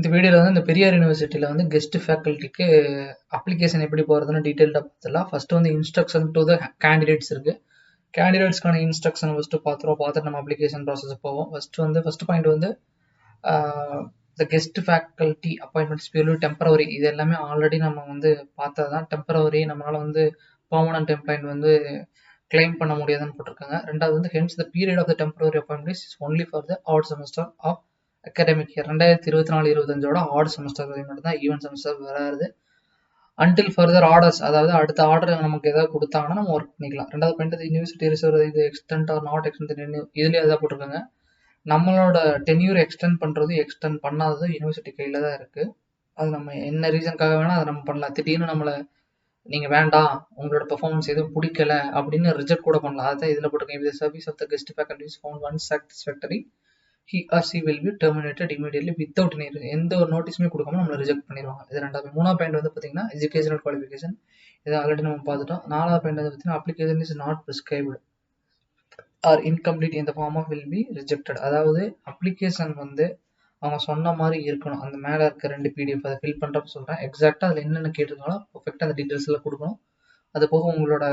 இந்த வீடியோவில் வந்து இந்த பெரியார் யூனிவர்சிட்டியில் வந்து கெஸ்ட் ஃபேக்கல்ட்டிக்கு அப்ளிகேஷன் எப்படி போகிறதுன்னு டீட்டெயில்டாக பார்த்துலாம் ஃபஸ்ட்டு வந்து இன்ஸ்ட்ரக்ஷன் டு த கேண்டிடேட்ஸ் இருக்குது கேண்டிடேட்ஸ்க்கான இன்ஸ்ட்ரக்ஷன் ஃபஸ்ட்டு பார்த்துருவோம். பார்த்துட்டு நம்ம அப்ளிகேஷன் ப்ராசஸ் போவோம். ஃபஸ்ட்டு வந்து ஃபஸ்ட் பாயிண்ட் வந்து the guest faculty appointments purely temporary இது எல்லாமே ஆல்ரெடி நம்ம வந்து பார்த்தது தான் டெம்பரவரி நம்மளால் வந்து பர்மனன்ட் எம்ப்ளாயின்ட் வந்து கிளைம் பண்ண முடியாதுன்னு போட்டிருக்காங்க. ரெண்டாவது வந்து hence the period of the temporary appointment is only for the odd semester of academic ரெண்டாயிரத்தி இருபத்தி நாலு இருபத்தஞ்சோட ஆர்டர் செமஸ்டர் மட்டும் தான் ஈவன் செமஸ்டர் வராது. அன்டில் ஃபர்தர் ஆர்டர்ஸ் அதாவது அடுத்த ஆர்டர் நமக்கு ஏதாவது கொடுத்தாங்கன்னா நம்ம ஒர்க் பண்ணிக்கலாம். ரெண்டாவது பாயிண்ட் யூனிவர்சிட்டி ரிசர்வ் இது எக்ஸ்டென்ட் ஆர் நாட் எக்ஸ்டென்ட் இதுலேயே அதான் போட்டிருக்காங்க. நம்மளோட டென்யூர் எக்ஸ்டெண்ட் பண்ணுறது எக்ஸ்டெண்ட் பண்ணாதது யூனிவர்சிட்டி கையில் தான் இருக்குது அது நம்ம என்ன ரீசனுக்காக வேணால் அதை நம்ம பண்ணலாம். திடீர்னு நம்மளை நீங்கள் வேண்டாம் உங்களோட பெர்ஃபார்மன்ஸ் எதுவும் பிடிக்கல அப்படின்னு ரிஜெக்ட் கூட பண்ணலாம். அதான் இதில் போட்டிருக்கேன். இது service of the guest faculties found unsatisfactory he or she will be terminated immediately without நீர் எந்த ஒரு நோட்டீஸுமே கொடுக்காம நம்மளை ரிஜெக்ட் பண்ணிடுவாங்க. இது ரெண்டாவது. மூணாவது பாயிண்ட் வந்து பார்த்தீங்கன்னா எஜுகேஷனல் குவாலிஃபிகேஷன் இதை ஆல்ரெடி நம்ம பார்த்துட்டோம். நாலாவது பாயிண்ட் வந்து பார்த்தீங்கன்னா application is not prescribed or incomplete இந்த form of will be rejected அதாவது அப்ளிகேஷன் வந்து அவங்க சொன்ன மாதிரி இருக்கணும். அந்த மேலே இருக்க ரெண்டு பிடிஎஃப் அதை ஃபில் பண்ணுறப்ப சொல்கிறேன் எக்ஸாக்டாக அதில் என்னென்ன கேட்டிருக்காங்களோ பர்ஃபெக்டாக அந்த டீட்டெயில்ஸில் கொடுக்கணும். அது போக உங்களோட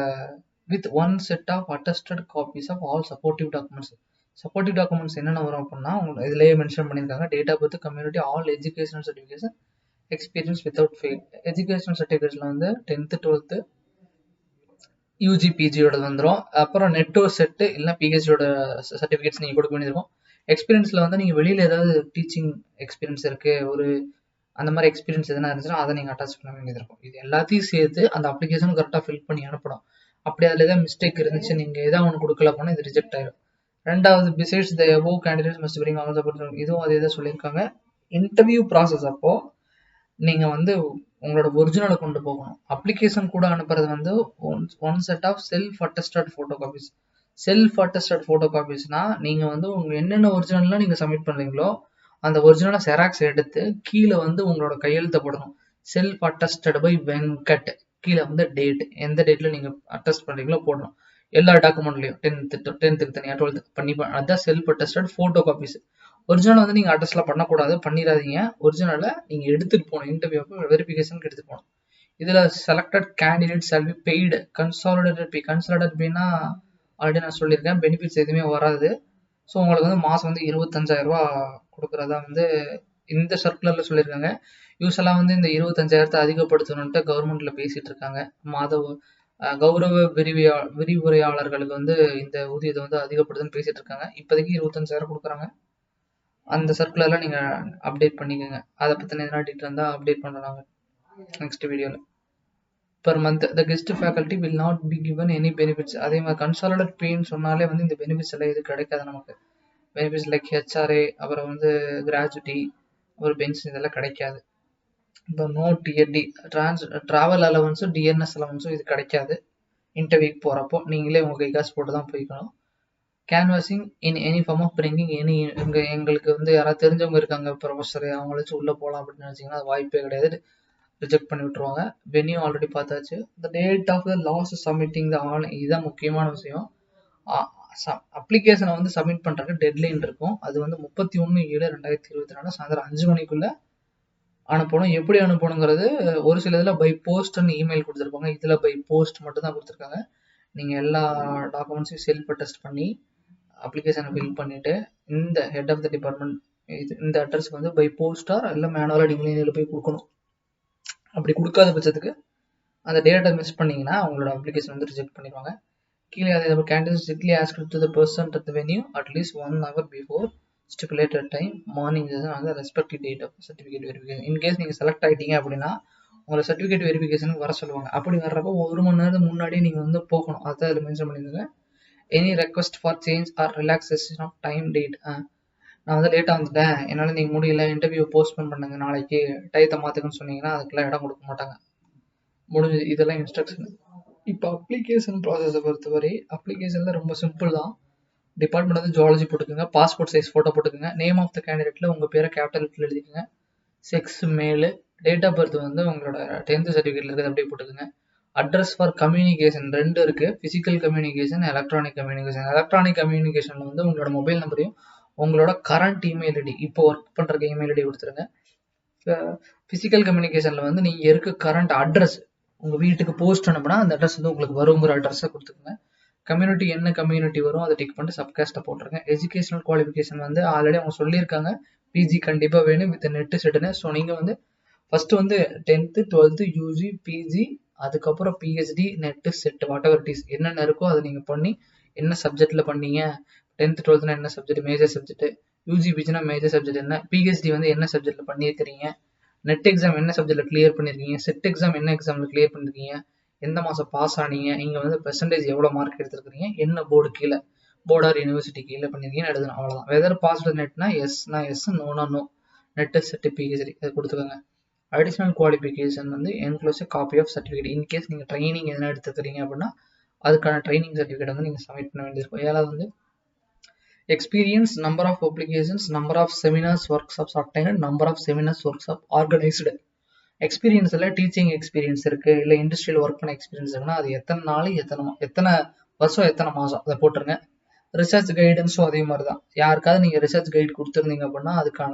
with one set of attested copies of all supportive documents supportive documents என்னென்ன வரும் அப்படின்னா உங்களுக்கு இதுலேயே மென்ஷன் பண்ணியிருக்காங்க. Date of birth community all educational certification experience without fail educational சர்டிஃபிகேட்ஸில் வந்து டென்த்து டுவெல்த்து யூஜி பிஜியோட வந்துடும் அப்புறம் நெட்டோ செட்டு இல்லை பிஹெச்டியோட சர்டிஃபிகேட்ஸ் நீங்கள் கொடுக்க வேண்டியிருக்கும். எக்ஸ்பீரியன்ஸில் வந்து நீங்கள் வெளியில் ஏதாவது டீச்சிங் எக்ஸ்பீரியன்ஸ் இருக்குது ஒரு அந்த மாதிரி எக்ஸ்பீரியன்ஸ் எதனா இருந்துச்சுன்னா அதை நீங்கள் அட்டாச் பண்ண வேண்டியது இருக்கும் இது எல்லாத்தையும் சேர்த்து அந்த அப்ளிகேஷன் கரெக்டாக ஃபில் பண்ணி அனுப்பணும். அப்படி அதில் ஏதாவது மிஸ்டேக் இருந்துச்சு நீங்கள் எதாவது ஒன்று கொடுக்கல போனால் இது ரிஜெக்ட் ஆயிடும் ரெண்டாவது besides the above candidates must bring all support இதுவும் அதே தான் சொல்லியிருக்காங்க. இன்டர்வியூ ப்ராசஸ் அப்போ நீங்கள் வந்து உங்களோட ஒரிஜினலை கொண்டு போகணும். அப்ளிகேஷன் கூட அனுப்புறது வந்து one one set of self attested photo copies self attested photo காப்பீஸ்னா நீங்கள் வந்து உங்கள் என்னென்ன ஒரிஜினல்லாம் நீங்கள் சப்மிட் பண்ணுறீங்களோ அந்த ஒரிஜினலை செராக்ஸ் எடுத்து கீழே வந்து உங்களோட கையெழுத்தை போடணும் செல்ஃப் அட்டஸ்டட் பை வெங்கட் கீழே வந்து டேட் எந்த டேட்டில் நீங்கள் அட்டஸ்ட் பண்ணுறீங்களோ போடணும். எல்லா டாக்குமெண்ட்லையும் டென்த்து டென்த்துக்கு தனியாக டுவெல்த்து பண்ணி அதான் self attested photo copies original வந்து நீங்கள் அட்ரஸ்லாம் பண்ணக்கூடாது பண்ணிடாதீங்க. ஒரிஜினலை நீங்கள் எடுத்துகிட்டு போகணும் இன்டர்வியூ அப்போ வெரிஃபிகேஷனுக்கு எடுத்துகிட்டு போகணும். இதில் selected candidate shall be paid consolidated pay consolidated பேனா ஆல்ரெடி நான் சொல்லியிருக்கேன் பெனிஃபிட்ஸ் எதுவுமே வராது. ஸோ உங்களுக்கு வந்து மாதம் வந்து இருபத்தஞ்சாயிரரூபா கொடுக்குறதா வந்து இந்த சர்க்குலரில் சொல்லியிருக்காங்க. யூஸ்வலாக வந்து இந்த இருபத்தஞ்சாயிரத்தை அதிகப்படுத்தணுன்ட்டு கவர்மெண்ட்டில் பேசிகிட்டு இருக்காங்க. மாத கௌரவ விரிவியா விரிவுரையாளர்களுக்கு வந்து இந்த ஊதியத்தை வந்து அதிகப்படுதுன்னு பேசிட்டு இருக்காங்க. இப்போதைக்கு இருபத்தஞ்சாயிரம் கொடுக்குறாங்க. அந்த சர்க்குலரில் நீங்கள் அப்டேட் பண்ணிக்கோங்க. அதை பற்றின எதனா டீட்டெயில் இருந்தால் அப்டேட் பண்ணுறாங்க நெக்ஸ்ட் வீடியோவில் per month the guest faculty will not be given any benefits அதே மாதிரி கன்சாலடட் பேன்னு சொன்னாலே வந்து இந்த பெனிஃபிட்ஸ் எல்லாம் எதுவும் கிடைக்காது நமக்கு. பெனிஃபிட்ஸ் லைக் ஹெச்ஆர்ஏ அப்புறம் வந்து கிராஜுவிட்டி அப்புறம் பென்ஷன் இதெல்லாம் கிடைக்காது. இப்போ no T A D trans travel அலவன்ஸும் DNS அலவன்ஸும் இது கிடைக்காது. இன்டர்வியூக்கு போகிறப்போ நீங்களே உங்கள் கை காசு போட்டு தான் போய்க்கணும். Canvassing in any form of bringing any எங்கள் எங்களுக்கு வந்து யாராவது தெரிஞ்சவங்க இருக்காங்க ப்ரொஃபஸர் அவங்கள வச்சு உள்ளே போகலாம் அப்படின்னு நினச்சிங்கன்னா அது வாய்ப்பே கிடையாது. ரிஜெக்ட் பண்ணி விட்ருவாங்க வென்யூ ஆல்ரெடி பார்த்தாச்சு. The date of the last submitting the on இதுதான் முக்கியமான விஷயம். அப்ளிகேஷனை வந்து சப்மிட் பண்ணுறதுக்கு டெட்லைன் இருக்கும். அது வந்து முப்பத்தி ஒன்று ஏழு ரெண்டாயிரத்தி இருபத்தி நாலு சாயந்தரம் அஞ்சு மணிக்குள்ளே அனுப்பணும். எப்படி அனுப்பணுங்கிறது ஒரு சில இதில் பை போஸ்ட்னு இமெயில் கொடுத்துருப்பாங்க. இதில் பை போஸ்ட் மட்டும் தான் கொடுத்துருக்காங்க. நீங்கள் எல்லா டாக்குமெண்ட்ஸையும் செல்ஃப் டெஸ்ட் பண்ணி அப்ளிகேஷனை ஃபில் பண்ணிவிட்டு இந்த ஹெட் ஆஃப் த டிபார்ட்மெண்ட் இது இந்த அட்ரஸ்க்கு வந்து பை போஸ்டார் இல்லை மேனுவலாக நீங்களே இதில் போய் கொடுக்கணும். அப்படி கொடுக்காத பட்சத்துக்கு அந்த டேட்டை மிஸ் பண்ணிங்கன்னா அவங்களோட அப்ளிகேஷன் வந்து ரிஜெக்ட் பண்ணிடுவாங்க. கீழே அதே candidate strictly ask to the person at the venue at least one hour before stipulated time morning வந்து respective date of certificate verification in case நீங்கள் செலக்ட் ஆகிட்டீங்க அப்படின்னா உங்களை சர்டிஃபிகேட் வெரிஃபிகேஷனுக்கு வர சொல்லுவாங்க. அப்படி வர்றப்போ ஒரு மணி நேரத்துக்கு முன்னாடியே நீங்கள் வந்து போகணும். அதான் அதில் மென்ஷன் பண்ணியிருக்காங்க any request for change or relaxation of time date நான் வந்து லேட்டாக வந்துட்டேன். என்னால் நீங்கள் முடியல. இன்டர்வியூ போஸ்ட்போன் பண்ணுங்க. நாளைக்கு டயத்தை மாற்றுக்குன்னு சொன்னீங்கன்னா அதுக்கெல்லாம் இடம் கொடுக்க மாட்டாங்க. முடிஞ்சது இதெல்லாம் இன்ஸ்ட்ரக்ஷன் இப்போ அப்ளிகேஷன் ப்ராசஸை பொறுத்தவரை அப்ளிகேஷனில் ரொம்ப சிம்பிள் தான். டிபார்ட்மெண்ட் வந்து ஜுவாலஜி போட்டுக்கோங்க பாஸ்போர்ட் சைஸ் ஃபோட்டோ போட்டுக்கோங்க நேம் ஆஃப் த கேண்டிடேட்டில் உங்கள் பேரை கேபிட்டல் லெட்டில் எழுதிக்கோங்க. செக்ஸ் மேலு டேட் ஆஃப் பர்த் வந்து உங்களோட டென்த்து சர்டிஃபிகேட்டில் இருக்கிறது அப்படியே போட்டுக்கோங்க. அட்ரஸ் ஃபார் கம்யூனிகேஷன் ரெண்டு இருக்குது physical communication electronic communication electronic கம்யூனிகேஷனில் வந்து உங்களோட மொபைல் நம்பரையும் உங்களோட கரண்ட் இமெயில் ஐடி இப்போ ஒர்க் பண்ணுறக்கு இமெயில் ஐடி கொடுத்துருங்க. ஃபிசிக்கல் கம்யூனிகேஷனில் வந்து நீங்கள் இருக்க கரண்ட் அட்ரஸ் உங்கள் வீட்டுக்கு போஸ்ட் அனுப்புனா அந்த அட்ரஸ் வந்து உங்களுக்கு வருங்கிற அட்ரஸை கொடுத்துருங்க கம்யூனிட்டி என்ன கம்யூனிட்டி வரும் அதை டிக் பண்ணிட்டு சப்காஸ்ட்டை போட்டுருங்க. எஜுகேஷனல் குவாலிஃபிகேஷன் வந்து ஆல்ரெடி அவங்க சொல்லியிருக்காங்க. பிஜி கண்டிப்பாக வேணும் வித் நெட்டு செட்டுன்னு ஸோ நீங்கள் வந்து ஃபஸ்ட்டு வந்து டென்த்து டுவெல்த்து யூஜி பிஜி அதுக்கப்புறம் PhD NET SET whatever these என்னென்ன இருக்கோ அதை நீங்கள் பண்ணி என்ன சப்ஜெக்டில் பண்ணீங்க? டென்த்து டுவெல்த்னா என்ன சப்ஜெக்ட் மேஜர் சப்ஜெக்ட் யூஜி பிஜினா மேஜர் சப்ஜெக்ட் என்ன? பிஹெச்டி வந்து என்ன சப்ஜெக்டில் பண்ணியிருக்கிறீங்க? நெட் எக்ஸாம் என்ன சப்ஜெக்டில் கிளியர் பண்ணியிருக்கீங்க? செட் எக்ஸாம் என்ன எக்ஸாமில் கிளியர் பண்ணியிருக்கீங்க? எந்த மாதம் பாஸ் ஆனீங்க? நீங்கள் வந்து பெர்சன்டேஜ் எவ்வளோ மார்க் எடுத்துருக்கிறீங்க? என்ன போர்டு கீழே? போர்டார் யூனிவர்சிட்டி கீழே பண்ணியிருக்கீங்கன்னு எழுதணும் அவ்வளோதான் வெதர் பாஸ்டு நெட்னா எஸ்னா எஸ் நோனா நோ நெட்டு செட்டு பிஹெச்டி அது கொடுத்துக்கோங்க. அடிஷ்னல் குவாலிஃபிகேஷன் வந்து enclose copy of certificate in case நீங்கள் ட்ரைனிங் எதனா எடுத்துக்கிறீங்க அப்படின்னா அதுக்கான ட்ரைனிங் சர்டிஃபிகேட் வந்து நீங்கள் சப்மிட் பண்ண வேண்டியிருக்கும் ஏழாவது வந்து experience number of publications number of seminars workshops attain number of seminars workshop organised எக்ஸ்பீரியன்ஸில் டீச்சிங் எக்ஸ்பீரியன்ஸ் இருக்குது இல்லை இண்டஸ்ட்ரியில் ஒர்க் பண்ண எக்ஸ்பீரியன்ஸ் இருக்குன்னா அது எத்தனை நாள் எத்தனை எத்தனை வருஷம் எத்தனை மாதம் அதை போட்டுருங்க. ரிசர்ச் கைடன்ஸும் அதே மாதிரி தான். யாருக்காவது நீங்கள் ரிசர்ச் கைட் கொடுத்துருந்தீங்க அப்படின்னா அதுக்கான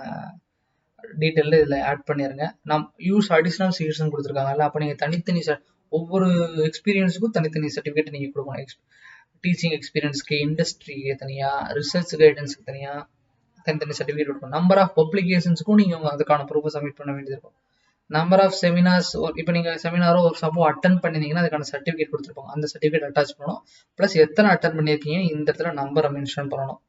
டீட்டெயில் இதில் ஆட் பண்ணிடுங்க நம் யூஸ் அடிஷ்னல் சீட்ஸ்னு கொடுத்துருக்காங்கல்ல அப்போ நீங்கள் தனித்தனி ஒவ்வொரு எக்ஸ்பீரியன்ஸுக்கும் தனித்தனி சர்டிஃபிகேட் நீங்கள் கொடுக்கணும். எக்ஸ் டீச்சிங் எக்ஸ்பீரியன்ஸ்க்கு இண்டஸ்ட்ரிக்கு தனியாக ரிசர்ச் கைடன்ஸுக்கு தனியாக தனித்தனி சர்டிஃபிகேட் கொடுக்கணும். நம்பர் ஆஃப் பப்ளிகேஷன்ஸுக்கும் நீங்கள் அதுக்கான ப்ரூஃபை சப்மிட் பண்ண வேண்டியது இருக்கும். நம்பர் ஆஃப் செமினார்ஸ் இப்போ நீங்கள் செமினாரோ ஒரு ஷாப்போ அட்டன் பண்ணிருந்தீங்கன்னா அதுக்கான சர்டிஃபிகேட் கொடுத்துருப்பாங்க. அந்த சர்டிஃபிகேட் அட்டாச் பண்ணணும். ப்ளஸ் எத்தனை அட்டன் பண்ணியிருக்கீங்க இந்த இடத்துல நம்பரை மென்ஷன் பண்ணணும்.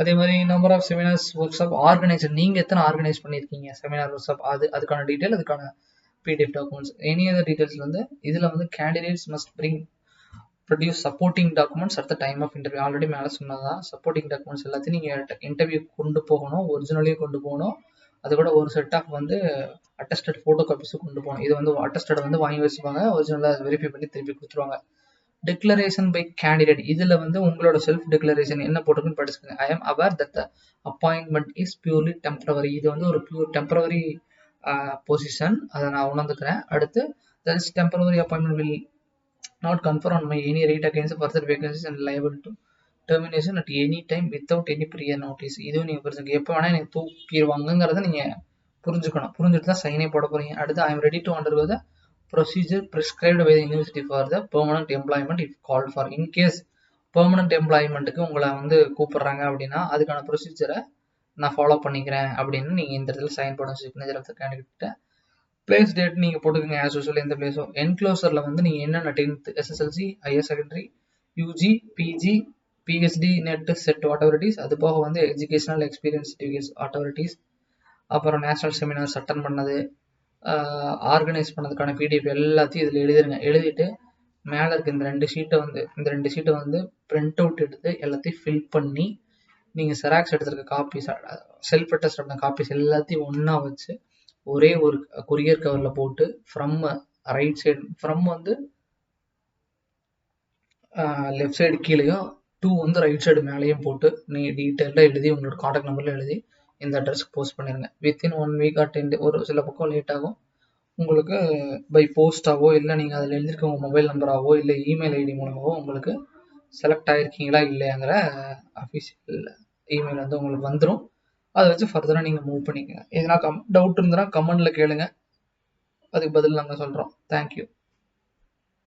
அதே மாதிரி number of seminars workshop organiser நீங்கள் எத்தனை ஆர்கனைஸ் பண்ணியிருக்கீங்க? செமினார் ஒர்க் ஷாப் அது அதுக்கான டீட்டெயில் அதுக்கான PDF documents any other details வந்து இதில் வந்து candidates must bring produce supporting documents at the time of interview already மேலே சொன்னதான் சப்போர்ட்டிங் டாக்குமெண்ட்ஸ் எல்லாத்தையும் நீங்கள் இன்டர்வியூ கொண்டு போகணும். ஒரிஜினலையும் கொண்டு போகணும். அது கூட ஒரு செட் ஆஃப் வந்து அட்டஸ்டட் ஃபோட்டோ காப்பீஸும் கொண்டு போகணும். இது வந்து அட்டஸ்டட் வந்து வாங்கி வச்சுப்பாங்க. ஒரிஜினலாக வெரிஃபை பண்ணி திருப்பி கொடுத்துருவாங்க. டிக்ளரேஷன் பை கேண்டிடேட் இதில் வந்து உங்களோட செல்ஃப் டிக்ளரேஷன் என்ன போட்டிருக்குன்னு படிச்சுக்கோங்க. I am aware that the appointment is purely temporary இது வந்து ஒரு பியூர் டெம்பரவரி பொசிஷன் அதை நான் உணர்ந்துக்கிறேன். அடுத்து that is temporary appointment will not confer on my any right against further vacancies and liable to termination at any time without any prior notice இதுவும் நீங்கள் புரிஞ்சுங்க எப்போ வேணால் நீங்கள் தூக்கிடுவாங்கங்கிறத நீங்கள் புரிஞ்சுக்கணும். புரிஞ்சுட்டு தான் சைனே போட போகிறீங்க அடுத்து I am ready to under the procedure prescribed by university for the permanent employment if call for in case permanent எம்ப்ளாய்மெண்ட்டுக்கு உங்களை வந்து கூப்பிட்றாங்க அப்படின்னா அதுக்கான ப்ரொசீஜரை நான் ஃபாலோ பண்ணிக்கிறேன் அப்படின்னு நீங்கள் இந்த இடத்துல சைன் பண்ணணும் signature of the candidate place date நீங்கள் போட்டுக்கோங்க ஆஸ் யூஸ்வல் எந்த பிளேஸோ என்க்ளோசரில் வந்து நீங்கள் என்னென்ன tenth SSLC higher secondary UG PG PhD NET SET authorities அது போக வந்து எஜுகேஷனல் எக்ஸ்பீரியன்ஸ் சர்டிஃபிகேட்ஸ் அட்டாரிட்டிஸ் அப்புறம் நேஷனல் செமினார்ஸ் அட்டன் பண்ணது ஆர்கனைஸ் பண்ணதுக்கான பிடிஎஃப் எல்லாத்தையும் இதில் எழுதிருங்க. எழுதிட்டு மேலே இருக்க இந்த ரெண்டு ஷீட்டை வந்து இந்த ரெண்டு ஷீட்டை வந்து பிரிண்ட் அவுட் எடுத்து எல்லாத்தையும் ஃபில் பண்ணி நீங்கள் செராக்ஸ் எடுத்துருக்க காப்பீஸ் செல்ஃப் அட்டஸ்ட் பண்ண காப்பீஸ் எல்லாத்தையும் ஒன்றா வச்சு ஒரே ஒரு கொரியர் கவரில் போட்டு ஃப்ரம் ரைட் சைடு ஃப்ரம் வந்து லெஃப்ட் சைடு கீழேயும் டூ வந்து ரைட் சைடு மேலேயும் போட்டு நீங்கள் டீட்டெயிலாக எழுதி உங்களோட காண்டாக்ட் நம்பரில் எழுதி இந்த அட்ரஸ்க்கு போஸ்ட் பண்ணிடுங்க within one week or ten day ஒரு சில பக்கம் லேட் ஆகும். உங்களுக்கு பை போஸ்ட்டாவோ இல்லை நீங்கள் அதில் எழுதியிருக்க உங்கள் மொபைல் நம்பராகவோ இல்லை இமெயில் ஐடி மூலமாகவோ உங்களுக்கு செலக்ட் ஆகிருக்கீங்களா இல்லையாங்கிற அஃபிஷியல் இமெயில் வந்து உங்களுக்கு வந்துடும் அதை வச்சு ஃபர்தராக நீங்கள் மூவ் பண்ணிக்கங்க. எதனா கம் டவுட் இருந்ததுன்னா கமெண்டில் கேளுங்க. அதுக்கு பதில் நாங்கள் சொல்கிறோம் தேங்க்யூ